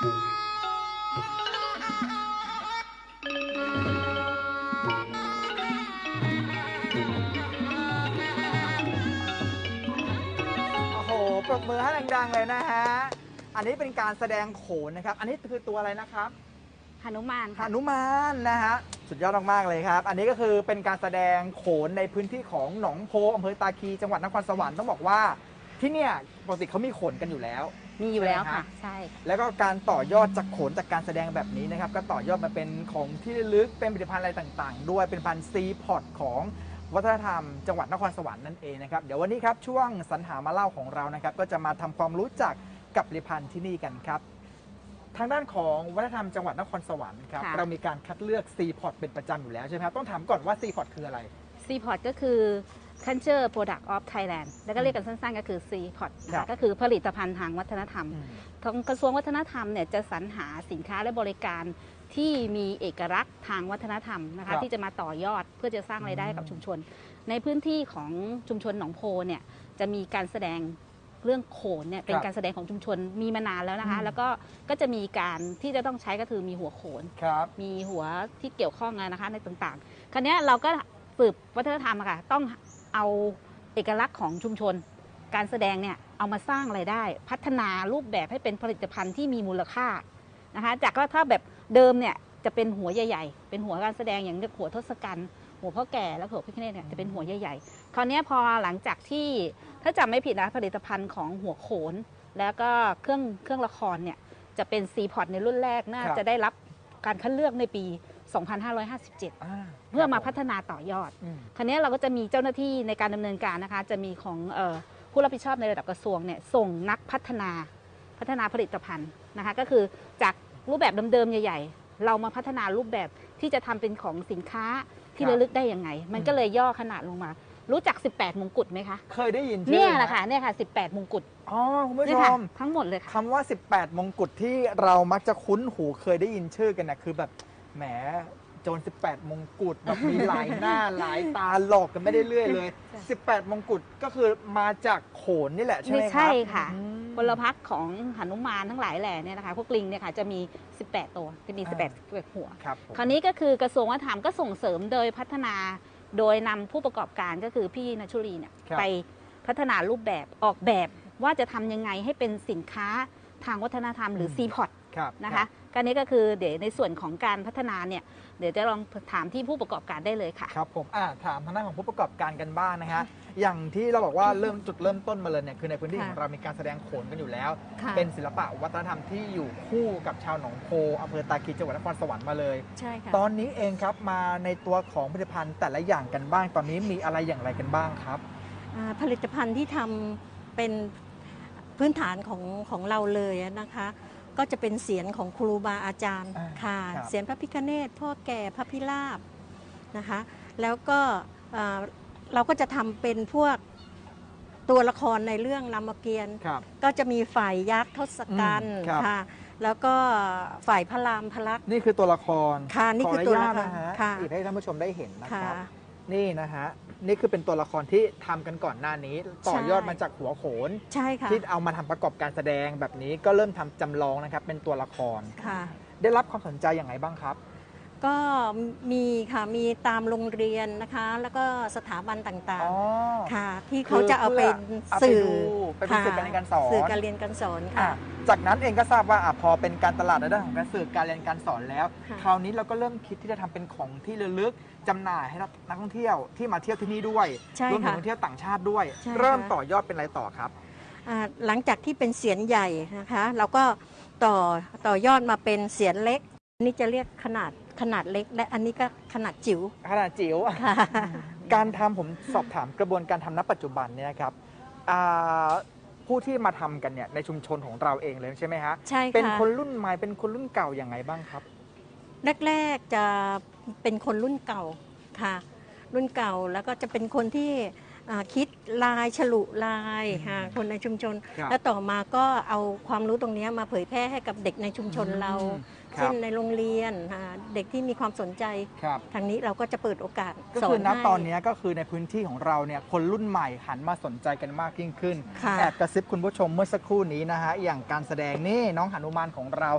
โอ้โห ปรบมือให้ดังๆเลยนะฮะ อันนี้เป็นการแสดงโขนนะครับ อันนี้คือตัวอะไรนะครับ หนุมานหค่ะนุมานนะฮะ สุดยอดมากๆเลยครับ อันนี้ก็คือเป็นการแสดงโขนในพื้นที่ของหนองโพอำเภอตาคีจังหวัดนครสวรรค์ต้องบอกว่า ที่เนี่ยปกติเขามีโขนกันอยู่แล้ว มีอยู่แล้วใช่ไหมค่ะฮะใช่ แล้วก็การต่อยอดจากโขนจากการแสดงแบบนี้นะครับ ก็ต่อยอดมาเป็นของที่ระลึกเป็นผลิตภัณฑ์อะไรต่างๆ ด้วยเป็นพันซีพอร์ตของวัฒนธรรมจังหวัดนครสวรรค์นั่นเองนะครับเดี๋ยววันนี้ครับช่วงสรรหามาเล่าของเรานะครับ ก็จะมาทำความรู้จักกับผลิตภัณฑ์ที่นี่กันครับ ทางด้านของวัฒนธรรมจังหวัดนครสวรรค์ครับค่ะเรามีการคัดเลือกซีพอร์ตเป็นประจำอยู่แล้วใช่ไหมครับต้องถามก่อนว่าซีพอร์ตคืออะไรซีพอร์ตก็คือ Culture Product of Thailand แล้วก็เรียกกันสั้นๆ ก็คือ c p o t ครับก็คือผลิตภัณฑ์ทางวัฒนธรรมทางกระทรวงวัฒนธรรมเนี่ยจะสรรหาสินค้าและบริการที่มีเอกลักษณ์ทางวัฒนธรรมนะครัคะบที่จะมาต่อยอดเพื่อจะสร้างรายได้ให้กับอืมชุมชน ในพื้นที่ของชุมชนหนองโพเนี่ยจะมีการแสดงเรื่องโขนเนี่ยเป็นครับการแสดงของชุมชนมีมานานแล้วนะคะอืมแล้วก็ก็จะมีการที่จะต้องใช้ก็คือมีหัวโขนครับมีหัวที่เกี่ยวข้องอะนะคะในต่างๆ คราวเนี้ยเราก็สืบวัฒนธรรมอะค่ะต้อง เอาเอกลักษณ์ของชุมชน การแสดงเนี่ยเอามาสร้างไรายได้ พัฒนารูปแบบให้เป็นผลิตภัณฑ์ที่มีมูลค่านะคะจากว่าถ้าแบบเดิมเนี่ยจะเป็นหัวใหญ่ๆ เป็นหัวการแสดงอย่างเรียกหัวทศกัณฐ์หัวพ่อแก่แล้วก็หัวพิคเนตเนี่ยจะเป็นหัวใหญ่ๆ คราวนี้พอหลังจากที่ถ้าจำไม่ผิดนะผลิตภัณฑ์ของหัวโขน แล้วก็เครื่องเครื่องละครเนี่ยจะเป็นซีพอร์ตในรุ่นแรกน่าจะได้รับการคัดเลือกในปี 2557 อ่าเพื่อมาครับพัฒนาต่อยอด อืม คราวนี้เราก็จะมีเจ้าหน้าที่ในการดำเนินการนะคะ จะมีของเออผู้รับผิดชอบในระดับกระทรวงเนี่ยส่งนักพัฒนาพัฒนาผลิตภัณฑ์นะคะ ก็คือจากรูปแบบเดิมๆใหญ่ ๆ เรามาพัฒนารูปแบบที่จะทำเป็นของสินค้าที่ครับ ระลึกได้ยังไง มันก็เลยย่อขนาดลงมา รู้จัก 18 มงกุฎไหมคะ เคยได้ยินชื่อเนี่ยแหละไหมค่ะเนี่ยค่ะ 18 มงกุฎอ๋อคุณผู้เนี่ชยค่ะมทั้งหมดเลยค่ะ คำว่า 18 มงกุฎที่เรามักจะคุ้นหูเคยได้ยินชื่อกันนะคือแบบ แหมโจร18 มงกุฎแบบมีหลายหน้า หลายตาหลอกกันไม่ได้เรื่อยเลย 18 มงกุฎก็คือมาจากโขนนี่แหละใช่ไหมไม่คใช่รับค่ะ อืม พลพรรคของหนุมานทั้งหลายแหล่เนี่ยนะคะพวกลิงเนี่ยค่ะจะมี 18 ตัวจะมี อ่า 18หัว ครับผม คราวนี้ก็คือกระทรวงวัฒนธรรมก็ส่งเสริมโดยพัฒนาโดยนำผู้ประกอบการก็คือพี่นัชชุรีเนี่ยครับ ไปพัฒนารูปแบบออกแบบว่าจะทำยังไงให้เป็นสินค้าทางวัฒนธรรมหรืออืม c p o t ครับนะคะกา รนี้ก็คือเดี๋ยวในส่วนของการพัฒนาเนี่ยเดี๋ยวจะลองถามที่ผู้ประกอบการได้เลยค่ะ ครับผมอ่าถามทางด้านของผู้ประกอบการกันบ้างนะฮะอย่างที่เราบอกว่าเริ่มจุดเริ่มต้นมาเลยเนี่ยคือในพื้นที่ค่ะของเรามีการแสดงโขนกันอยู่แล้ว ค่ะเป็นศิลปะวัฒนธรรมที่อยู่คู่กับชาวหนองโพอำเภอตาคีจังหวัดนครสวรรค์มาเลย ใช่ค่ะ ตอนนี้เองครับมาในตัวของผลิตภัณฑ์แต่ละอย่างกันบ้าง ตอนนี้มีอะไรอย่างไรกันบ้างครับ อ่าผลิตภัณฑ์ที่ทำเป็นพื้นฐานของของเราเลยอะนะคะ ก็จะเป็นเสียงของครูบาอาจารย์อ่าค่ะ ครับ เสียงพระพิฆเนศพ่อแก่พระพิราบนะคะ แล้วก็อ่าเราก็จะทำเป็นพวกตัวละครในเรื่องรามเกียรติ์ ครับ ก็จะมีฝ่ายยักษ์ทศกัณฐ์อืมครับ ค่ะ แล้วก็ฝ่ายพระรามพระลักษมณ์ นี่คือตัวละครค่ะนี่คือตัวละครขออนุญาตนะฮะค่ะอีกให้ท่านผู้ชมได้เห็นนะคค่ะ รับ นี่นะฮะ นี่คือเป็นตัวละครที่ทำกันก่อนหน้านี้ ต่อยอดใช่มาจากหัวโขน ใช่ค่ะที่เอามาทำประกอบการแสดงแบบนี้ก็เริ่มทำจำลองนะครับเป็นตัวละคร ค่ะ ได้รับความสนใจอย่างไรบ้างครับ ก็มีค่ะมีตามโรงเรียนนะคะ แล้วก็สถาบันต่างอ๋อๆค่ะ ที่เขาจะเอาเป็นเอาไปสื่อดูไปเป็นสื่อการเรียนการสอน สื่อการเรียนการสอนอะค่ะ จากนั้นเองก็ทราบว่าอะพอเป็นการตลาดในด้านของการสื่อการเรียนการสอนแล้ว ค่ะ คราวนี้เราก็เริ่มคิดที่จะทำเป็นของที่ระลึกจำหน่ายให้นักท่องเที่ยวที่มาเที่ยวที่นี่ด้วยใช่รวมถึงค่ะ นักท่องเที่ยวต่างชาติด้วย ใช่เริ่มค่ะต่อยอดเป็นอะไรต่อครับ อ่าหลังจากที่เป็นเสียนใหญ่นะคะ เราก็ต่อต่อยอดมาเป็นเสียนเล็กอันนี่จะเรียกขนาด ขนาดเล็ก และอันนี้ก็ขนาดจิ๋วขนาดจิ๋ว ค่ะ การทำผมสอบถามกระบวนการทำณปัจจุบันเนี่ยนะครับอ่าผู้ที่มาทำกันเนี่ยในชุมชนของเราเองเลยใช่ไหมฮะใช่ค่ะเป็นคนรุ่นใหม่เป็นคนรุ่นเก่าอย่างไงบ้างครับ แรกๆจะเป็นคนรุ่นเก่าค่ะ รุ่นเก่าแล้วก็จะเป็นคนที่อ่าคิดลายฉลุลายค่ะคนในชุมชน ครับแล้วต่อมาก็เอาความรู้ตรงเนี้ยมาเผยแพร่ให้กับเด็กในชุมชนเรา อืม คเช่รันบในโรงเรียนอ่าเด็กที่มีความสนใจ ครับ ทางนี้เราก็จะเปิดโอกาสก็สอคือนณให้ ตอนนี้ก็คือในพื้นที่ของเราเนี่ยคนรุ่นใหม่หันมาสนใจกันมากยิ่งขึ้น ค่ะ แอบกระซิบคุณผู้ชมเมื่อสักครู่นี้นะฮะ อย่างการแสดงนี่น้องหนุมานของเรา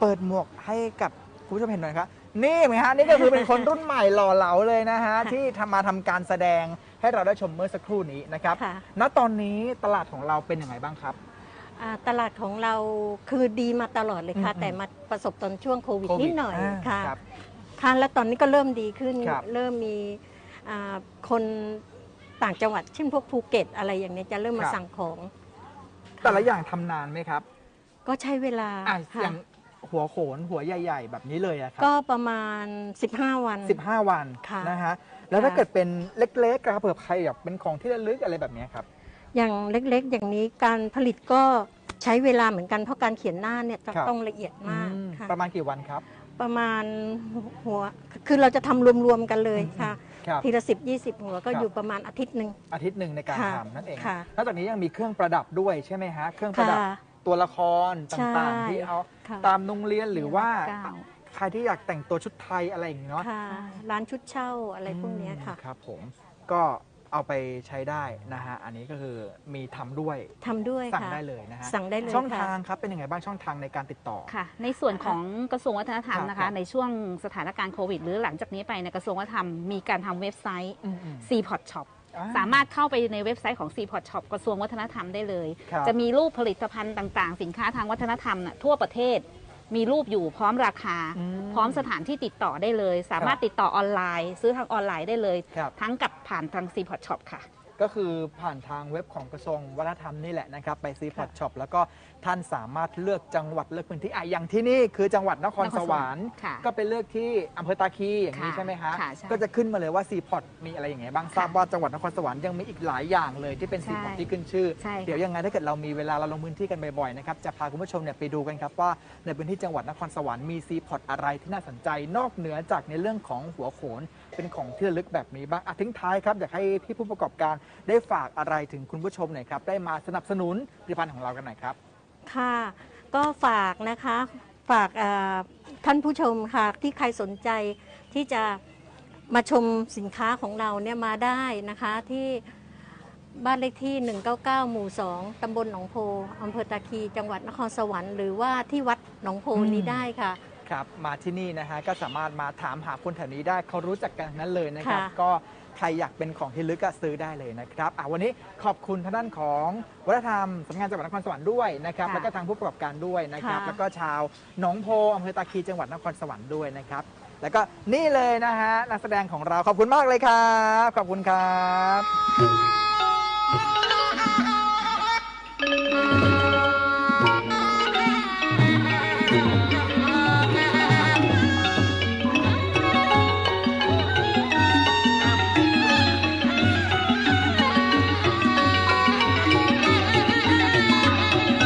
เปิดหมวกให้กับคุณผู้ชมเห็นหน่อยครับนี่ไหมฮะนี่ก็คือเป็นคนรุ่นใหม่หล่อเหลาเลยนะฮะ ที่ทำมาทำการแสดงให้เราได้ชมเมื่อสักครู่นี้นะครับค่ะ ณตอนนี้ตลาดของเราเป็นยังไงบ้างครับ อ่าตลาดของเราคือดีมาตลอดเลยค่ะ อืมแต่มาประสบตอนช่วงโควิดโควินิดหน่อยาค่ะรับ ค่ะแล้วตอนนี้ก็เริ่มดีขึ้น ครับเริ่มมีอ่าคนต่างจังหวัดเช่นพวกภูเก็ตอะไรอย่างเนี้ยจะเริ่มมาสั่งของ แต่ละอย่างทำนานไหมครับก็ใช้เวลาอะค่ะอย่างหัวโขนหัวใหญ่ ๆ แบบนี้เลยอะครับก็ประมาณ 15 วัน15 วันค่ะนะฮะแล้วถ้าค่ะ เกิดเป็นเล็กๆอะครับเผื่อใครอยากเป็นของที่ระลึกอะไรแบบเนี้ยครับ อย่างเล็กๆ อย่างนี้การผลิตก็ใช้เวลาเหมือนกันเพราะการเขียนหน้าเนี่ยจะครับ ต้องละเอียดมากอืมค่ะประมาณกี่วันครับ ประมาณหัวคือเราจะทำรวมๆกันเลยอืมค่ะ ครับ ทีละสิบยี่สิบหัวก็ครับ อยู่ประมาณอาทิตย์หนึ่ง อาทิตย์หนึ่งในการค่ะทำนั่นเองค่ะ นอกจากนี้ยังมีเครื่องประดับด้วยใช่ไหมฮะ เครื่องประดับค่ะตัวละครต่างๆใช่ที่เอาค่ะตามโรงเรียนหรือว่าเก้าใครที่อยากแต่งตัวชุดไทยอะไรอย่างเงี้ยเนาะค่ะร้านชุดเช่าอะไรพวกเนี้ยค่ะ อืมครับผมก็ เอาไปใช้ได้นะฮะอันนี้ก็คือมีทำด้วยทำด้วยสั่งค่ะได้เลยนะฮะสั่งได้เลยช่องค่ะ ทางครับเป็นยังไงบ้างช่องทางในการติดต่อ ค่ะ ในส่วนของกระทรวงวัฒนธรรมนะครัคะ บ ในช่วงสถานการณ์โควิด หรือหลังจากนี้ไปในยกระทรวงวัฒนธรรมมีการทำเว็บไซต์ อืม c p o t Shop อ่สามารถเข้าไปในเว็บไซต์ของ c p o t Shop กระทรวงวัฒนธรรมได้เลย ครับ จะมีรูปผลิตภัณฑ์ต่าง ๆ สินค้าทางวัฒนธรรมน่ะทั่วประเทศ มีรูปอยู่พร้อมราคา อืมพร้อมสถานที่ติดต่อได้เลย สามารถติดต่อออนไลน์ ซื้อทางออนไลน์ได้เลย ครับ ทั้งกับผ่านทาง c p o t Shop ค่ะ ก็คือผ่านทางเว็บของกระทรวงวัฒนธรรมนี่แหละนะครับ ไปซีพอค่ะตช็อปแล้วก็ท่านสามารถเลือกจังหวัดเลือกพื้นที่อะอย่างที่นี่คือจังหวัดนครนครสสววรรรรค์ ค์ค่ะก็ไปเลือกที่อำเภอตาคีอย่างนี้ค่ะใช่ไหมฮะค่ะใช่ก็จะขึ้นมาเลยว่าซีพอตมีอะไรอย่างไงบ้างทราบว่าจังหวัดนครสวรรค์ยังมีอีกหลายอย่างเลยที่เป็นซีพอตใช่ที่ขึ้นชื่อ ใช่ค่ะ เดี๋ยวยังไงถ้าเกิดเรามีเวลาเราลงพื้นที่กันบ่อยๆนะครับจะพาคุณผู้ชมเนี่ยไปดูกันครับว่าในพื้นที่จังหวัดนครสวรรค์มีซีพอตอะไรที่น่าสนใจนอกเหนือจากในเรื่องของหัวโขน เป็นของที่ระลึกแบบนี้บ้างอะทิ้งท้ายครับอยากให้พี่ผู้ประกอบการได้ฝากอะไรถึงคุณผู้ชมหน่อยครับได้มาสนับสนุนผลิตภัณฑ์ของเรากันหน่อยครับ ค่ะ ก็ฝากนะคะฝากเอ่อท่านผู้ชมค่ะที่ใครสนใจที่จะมาชมสินค้าของเราเนี่ยมาได้นะคะที่บ้านเลขที่ 199 หมู่ 2 ตำบลหนองโพ อำเภอตาคี จังหวัดนครสวรรค์ หรือว่าที่วัดหนองโพอืมนี้ได้ค่ะ ครับมาที่นี่นะฮะก็สามารถมาถามหาคนแถวนี้ได้เขารู้จักกันทั้งนั้นเลยนะครับ ค่ะก็ใครอยากเป็นของที่ลึกก็ซื้อได้เลยนะครับอะวันนี้ขอบคุณทางด้านของวัฒนธรรมสำนักงานจังหวัดนครสวรรค์ด้วยนะครับ ค่ะแล้วก็ทางผู้ประกอบการด้วยนะครับ ค่ะ แล้วก็ชาวหนองโพอำเภอตาคีจังหวัดนครสวรรค์ด้วยนะครับ แล้วก็นี่เลยนะฮะนักแสดงของเราขอบคุณมากเลยครับ ขอบคุณครับ